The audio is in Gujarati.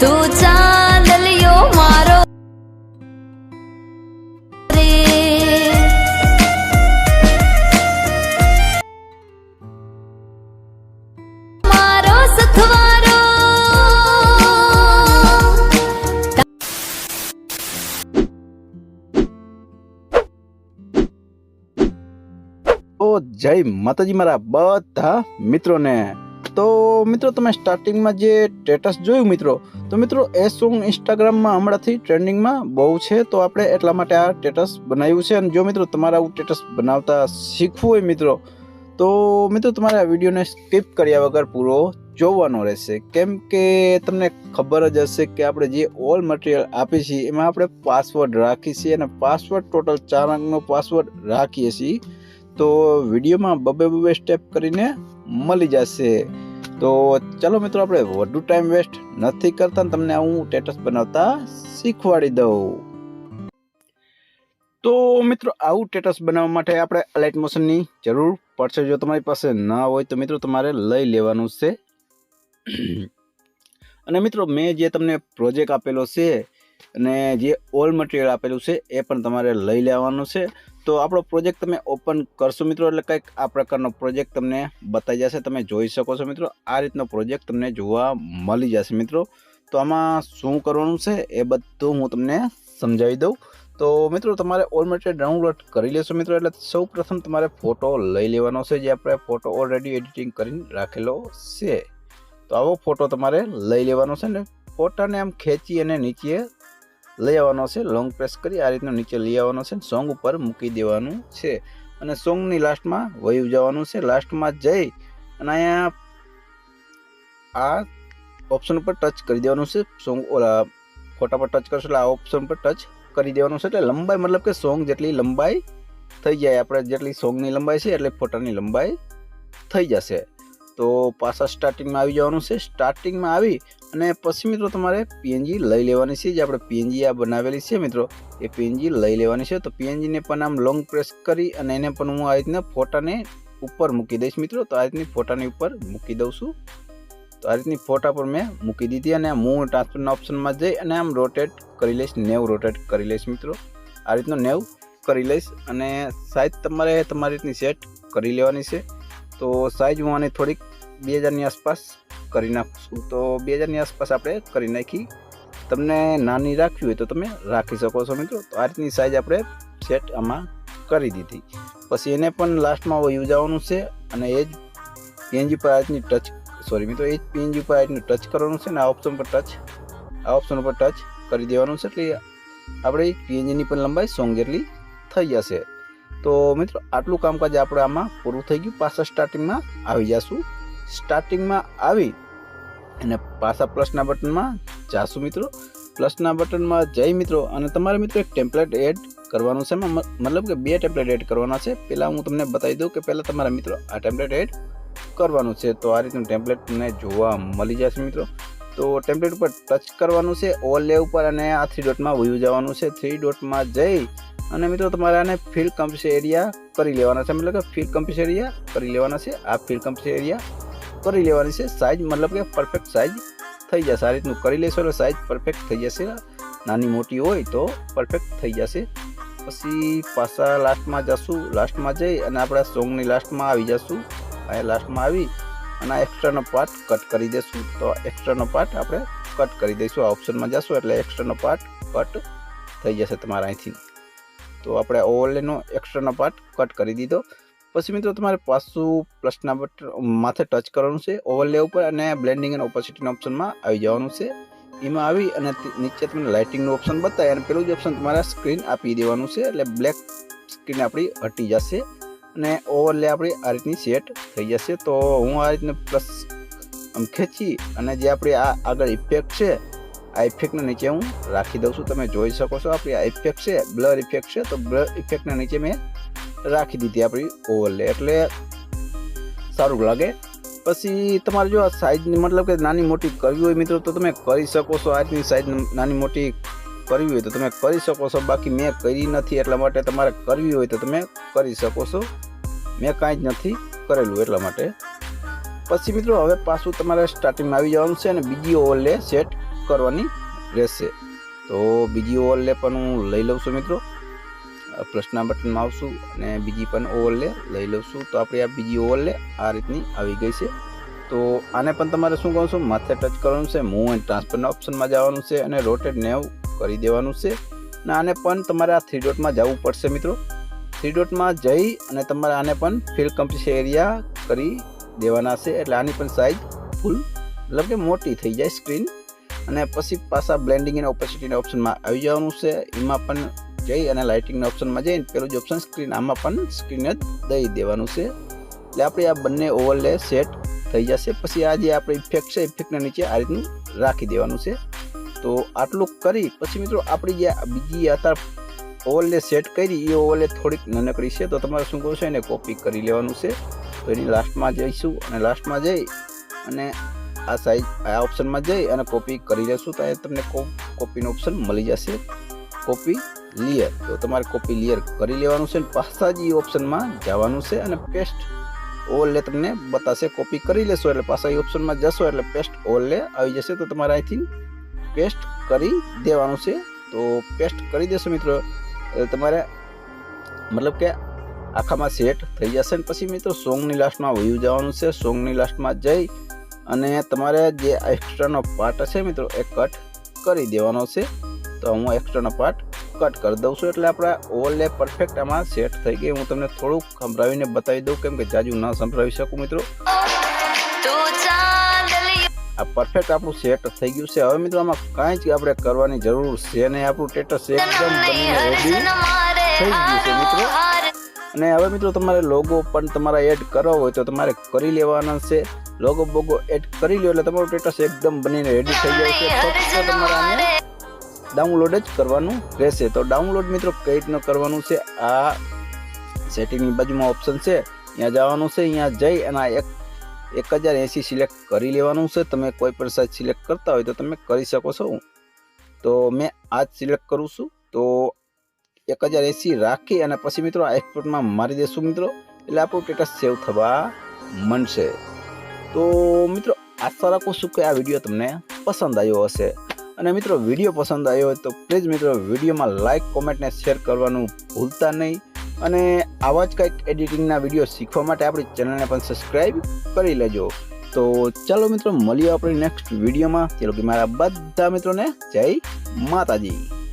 તું ચાંદલિયો મારો મારો સથવારો. તો જય માતાજી મારા બધા મિત્રોને. તો મિત્રો તમે સ્ટાર્ટિંગમાં જે સ્ટેટસ જોયું મિત્રો, તો મિત્રો એ સોંગ ઇન્સ્ટાગ્રામમાં હમણાંથી ટ્રેન્ડિંગમાં બહુ છે, તો આપણે એટલા માટે આ સ્ટેટસ બનાવ્યું છે. અને જો મિત્રો તમારે આવું સ્ટેટસ બનાવતા શીખવું હોય મિત્રો, તો મિત્રો તમારે આ વિડીયોને સ્કીપ કર્યા વગર પૂરો જોવાનો રહેશે. કેમ કે તમને ખબર જ હશે કે આપણે જે ઓલ મટીરિયલ આપીએ છીએ, એમાં આપણે પાસવર્ડ રાખીએ છીએ અને પાસવર્ડ ટોટલ ચાર અંકનો પાસવર્ડ રાખીએ છીએ, તો વિડીયોમાં બબે બબે સ્ટેપ કરીને મળી જશે. તો ચલો મિત્રો આપણે વધુ ટાઈમ વેસ્ટ નથી કરતા તમને હું સ્ટેટસ બનાવતા શીખવાડી દઉં. તો મિત્રો આવું સ્ટેટસ બનાવવા માટે આપણે અલાઇટ મોશનની જરૂર પડશે. જો તમારી પાસે ના હોય તો મિત્રો તમારે લઈ લેવાનું છે. અને મિત્રો મેં જે તમને પ્રોજેક્ટ આપેલો છે અને જે ઓલ મટીરિયલ આપેલું છે એ પણ તમારે લઈ લેવાનું છે. તો આપણો પ્રોજેક્ટ તમે ઓપન કરશો મિત્રો, એટલે કંઈક આ પ્રકારનો પ્રોજેક્ટ તમને બતાવી જશે. તમે જોઈ શકો છો મિત્રો, આ રીતનો પ્રોજેક્ટ તમને જોવા મળી જશે મિત્રો. તો આમાં શું કરવાનું છે એ બધું હું તમને સમજાવી દઉં. તો મિત્રો, તમારે ઓલમેટે ડાઉનલોડ કરી લેશો મિત્રો, એટલે સૌ તમારે ફોટો લઈ લેવાનો છે, જે આપણે ફોટો ઓલરેડી એડિટિંગ કરીને રાખેલો છે. તો આવો ફોટો તમારે લઈ લેવાનો છે ને ફોટાને આમ ખેંચી અને નીચે લઈ આવવાનો છે. લોંગ પ્રેસ કરી આ રીતનું નીચે લઈ આવવાનો છે સોંગ ઉપર મૂકી દેવાનું છે. અને સોંગની લાસ્ટમાં વયું જવાનું છે. લાસ્ટમાં જઈ અને અહીંયા આ ઓપ્શન ઉપર ટચ કરી દેવાનું છે. સોંગ ઓલા, ફોટા પર ટચ કરશો એટલે આ ઓપ્શન પર ટચ કરી દેવાનું છે. એટલે લંબાઈ મતલબ કે સોંગ જેટલી લંબાઈ થઈ જાય, આપણે જેટલી સોંગની લંબાઈ છે એટલે ફોટાની લંબાઈ થઈ જશે. તો પાછા સ્ટાર્ટિંગમાં આવી જવાનું છે. સ્ટાર્ટિંગમાં આવી અને પછી મિત્રો તમારે પીએનજી લઈ લેવાની છે. જે આપણે પીએનજી આ બનાવેલી છે મિત્રો, એ પીએનજી લઈ લેવાની છે. તો પીએનજીને પણ આમ લોંગ પ્રેસ કરી અને એને પણ હું આ રીતના ફોટાને ઉપર મૂકી દઈશ મિત્રો. તો આ રીતની ફોટાની ઉપર મૂકી દઉં છું. તો આ રીતની ફોટા પર મેં મૂકી દીધી અને હું ટ્રાન્સફરના ઓપ્શનમાં જઈ અને આમ રોટેટ કરી લઈશ, નેવ રોટેટ કરી લઈશ મિત્રો. આ રીતનો નેવ કરી લઈશ અને સાઈઝ તમારે તમારી રીતની સેટ કરી લેવાની છે. તો સાઈઝ હું આને થોડીક બે હજારની આસપાસ કરી નાખશું. તો બે હજારની આસપાસ આપણે કરી નાખી. તમને નાની રાખવી હોય તો તમે રાખી શકો છો મિત્રો. તો આ રીતની સાઈઝ આપણે સેટ આમાં કરી દીધી. પછી એને પણ લાસ્ટમાં વયું જવાનું છે અને એ જ પીએનજી પર આ ટચ સોરી મિત્રો, એ જ પીએનજી પર આ ટચ કરવાનું છે ને આ ઓપ્શન પર ટચ આ ઓપ્શન ઉપર ટચ કરી દેવાનું છે. એટલે આપણે પીએનજીની પણ લંબાઈ સોંગ જેટલી થઈ જશે. તો મિત્રો, આટલું કામકાજ આપણે આમાં પૂરું થઈ ગયું. પાછા સ્ટાર્ટિંગમાં આવી જશું. સ્ટાર્ટિંગમાં આવી અને પાછા પ્લસના બટનમાં જાશું મિત્રો. પ્લસના બટનમાં જઈ મિત્રો. અને તમારે મિત્રો એક ટેમ્પલેટ એડ કરવાનું છે. મતલબ કે બે ટેમ્પલેટ એડ કરવાના છે. પહેલાં હું તમને બતાવી દઉં કે પહેલાં તમારા મિત્રો આ ટેમ્પલેટ એડ કરવાનું છે. તો આ રીતનું ટેમ્પલેટ તમને જોવા મળી જશે મિત્રો. તો ટેમ્પલેટ ઉપર ટચ કરવાનું છે. ઓલ લે ઉપર અને આ થ્રી ડોટમાં વયું જવાનું છે. થ્રી ડોટમાં જઈ અને મિત્રો તમારે આને ફિલ કમ્પ્સ એરિયા કરી લેવાના છે. મતલબ કે ફિલ કમ્પ્સ એરિયા કરી લેવાના છે. આ ફિલ કમ્પ્સ એરિયા કરી લેવાની છે. સાઇઝ મતલબ કે પરફેક્ટ સાઇઝ થઈ જશે. આ રીતનું કરી લેશો એટલે સાઇઝ પરફેક્ટ થઈ જશે. નાની મોટી હોય તો પરફેક્ટ થઈ જશે. પછી પાછા લાસ્ટમાં જશું. લાસ્ટમાં જઈ અને આપણા સોંગની લાસ્ટમાં આવી જશું. અહીંયા લાસ્ટમાં આવી અને આ એક્સ્ટ્રાનો પાર્ટ કટ કરી દઈશું તો એક્સ્ટ્રાનો પાર્ટ આપણે કટ કરી દઈશું. આ ઓપ્શનમાં જશું એટલે એક્સ્ટ્રાનો પાર્ટ કટ થઈ જશે તમારા અહીંથી. તો આપણે ઓવરલેનો એક્સ્ટ્રાનો પાર્ટ કટ કરી દીધો. પછી મિત્રો તમારે પાછું પ્લસના બટન માથે ટચ કરવાનું છે ઓવરલે ઉપર અને બ્લેન્ડિંગ અને ઓપોસિટીના ઓપ્શનમાં આવી જવાનું છે. એમાં આવી અને નીચે તમને લાઇટિંગનું ઓપ્શન બતાવે અને પેલું જ ઓપ્શન તમારે સ્ક્રીન આપી દેવાનું છે, એટલે બ્લેક સ્ક્રીન આપણી હટી જશે અને ઓવરલે આપણી આ રીતની સેટ થઈ જશે. તો હું આ રીતને પ્લસ આમ ખેંચી અને જે આપણી આ આગળ ઇફેક્ટ છે, આ ઇફેક્ટને નીચે હું રાખી દઉં છું. તમે જોઈ શકો છો આપણી આ ઇફેક્ટ છે બ્લર ઇફેક્ટ છે. તો બ્લર ઇફેક્ટને નીચે મેં રાખી દીધી આપણી ઓવરલે એટલે સારું લાગે. પછી તમારે જો આ સાઈઝની મતલબ કે નાની મોટી કરવી હોય મિત્રો, તો તમે કરી શકો છો. આજની સાઈઝ નાની મોટી કરવી હોય તો તમે કરી શકો છો. બાકી મેં કરી નથી એટલા માટે તમારે કરવી હોય તો તમે કરી શકો છો. મેં કાંઈ જ નથી કરેલું એટલા માટે. પછી મિત્રો, હવે પાછું તમારે સ્ટાર્ટિંગમાં આવી જવાનું છે અને બીજી ઓવરલે સેટ કરવાની રહેશે. તો બીજી ઓવરલે પણ હું લઈ લઉં છું મિત્રો. પ્લસના બટનમાં આવશું અને બીજી પણ ઓવરલે લઈ લઉં તો આપણે આ બીજી ઓવરલે આ રીતની આવી ગઈ છે. તો આને પણ તમારે શું કહું છું? માથે ટચ કરવાનું છે મૂવ એન્ડ ટ્રાન્સફરના ઓપ્શનમાં જવાનું છે અને રોટેટ નેવ કરી દેવાનું છે. અને આને પણ તમારે આ થ્રી ડોટમાં જવું પડશે મિત્રો. થ્રી ડોટમાં જઈ અને તમારે આને પણ ફિલ કમ્પ્લીટ એરિયા કરી દેવાના છે. એટલે આની પણ સાઇઝ ફૂલ મતલબ કે મોટી થઈ જાય સ્ક્રીન અને પછી પાછા બ્લેન્ડિંગ અને ઓપોસિટીના ઓપ્શનમાં આવી જવાનું છે. એમાં પણ જઈ અને લાઇટિંગના ઓપ્શનમાં જઈને પેલું જે ઓપ્શન સ્ક્રીન આમાં પણ સ્ક્રીન જ દઈ દેવાનું છે. એટલે આપણે આ બંને ઓવરલે સેટ થઈ જશે. પછી આ જે આપણે ઇફેક્ટ છે ઇફેક્ટના નીચે આ રીતનું રાખી દેવાનું છે. તો આટલું કરી, પછી મિત્રો આપણી જે બીજી અત્યારે ઓવરલે સેટ કરી, એ ઓવરલે થોડીક નાનકડી છે, તો તમારે શું કરવું છે, એને કોપી કરી લેવાનું છે. તો એની લાસ્ટમાં જઈશું અને લાસ્ટમાં જઈ અને આ સાઈઝ આ ઓપ્શનમાં જઈ અને કોપી કરી લેશું. તો તમને કોપીનો ઓપ્શન મળી જશે. કોપી લિયર તો તમારે કોપી લિયર કરી લેવાનું છે પાછા જ એ ઓપ્શનમાં જવાનું છે અને પેસ્ટ ઓલ લે તમને બતાશે. કોપી કરી લેશો એટલે પાછા એ ઓપ્શનમાં જશો એટલે પેસ્ટ ઓવરલે આવી જશે. તો તમારે અહીંથી પેસ્ટ કરી દેવાનું છે. તો પેસ્ટ કરી દેશો મિત્રો. તમારે મતલબ કે આખામાં સેટ થઈ જશે ને પછી મિત્રો સોંગની લાસ્ટમાં વયું જવાનું છે. સોંગની લાસ્ટમાં જઈ અને તમારે જે એક્સ્ટ્રાનો પાર્ટ હશે મિત્રો એ કટ કરી દેવાનો છે. તો હું એક્સ્ટ્રાનો પાર્ટ કટ કરી દઉં છું એટલે આપણા ઓવરલેપ પરફેક્ટ આમાં સેટ થઈ ગઈ. હું તમને થોડુંક સંભળાવીને બતાવી દઉં કેમ કે જાજુ ન સંભળાવી શકું મિત્રો. આ પરફેક્ટ આપણું સેટ થઈ ગયું છે. હવે મિત્રો આમાં કાંઈ જ આપણે કરવાની જરૂર છે નહીં. આપણું સ્ટેટસ એકદમ બનીને રેડી થઈ ગયું છે મિત્રો. અને હવે મિત્રો તમારે લોગો પણ તમારા એડ કરવો હોય તો તમારે કરી લેવાના છે. લોગો બોગો એડ કરી લો એટલે તમારું સ્ટેટસ એકદમ બનીને રેડી થઈ જાય છે. ફક્ત તમારે આને ડાઉનલોડ જ કરવાનું રહેશે. તો ડાઉનલોડ મિત્રો કઈ રીતનું કરવાનું છે? આ સેટિંગની બાજુમાં ઓપ્શન છે. ત્યાં જવાનું છે, અહીંયા જઈ અને એક એક હજાર એંસી સિલેક્ટ કરી લેવાનું છે. તમે કોઈ પણ સાઇઝ સિલેક્ટ કરતા હોય તો તમે કરી શકો છો. તો મેં આ જ સિલેક્ટ કરું છું. તો એક હજાર એંસી રાખી અને પછી મિત્રો આ એક્સપોર્ટમાં મારી દેશું મિત્રો. એટલે આપણું સ્ટેટસ સેવ થવા મળશે તો મિત્રો આશા રાખું છું કે આ વીડિયો તમને પસંદ આવ્યો હશે. અને મિત્રો, વીડિયો પસંદ આવ્યો હોય તો પ્લીઝ મિત્રો, વિડીયોમાં લાઇક કોમેન્ટને શેર કરવાનું ભૂલતા નહીં. અને આવા જ કંઈક એડિટિંગના વીડિયો શીખવા માટે આપણી ચેનલને પણ સબસ્ક્રાઈબ કરી લેજો. તો ચાલો મિત્રો, મળીએ આપણી નેક્સ્ટ વિડીયોમાં. ચાલો કે મારા બધા મિત્રોને જય માતાજી.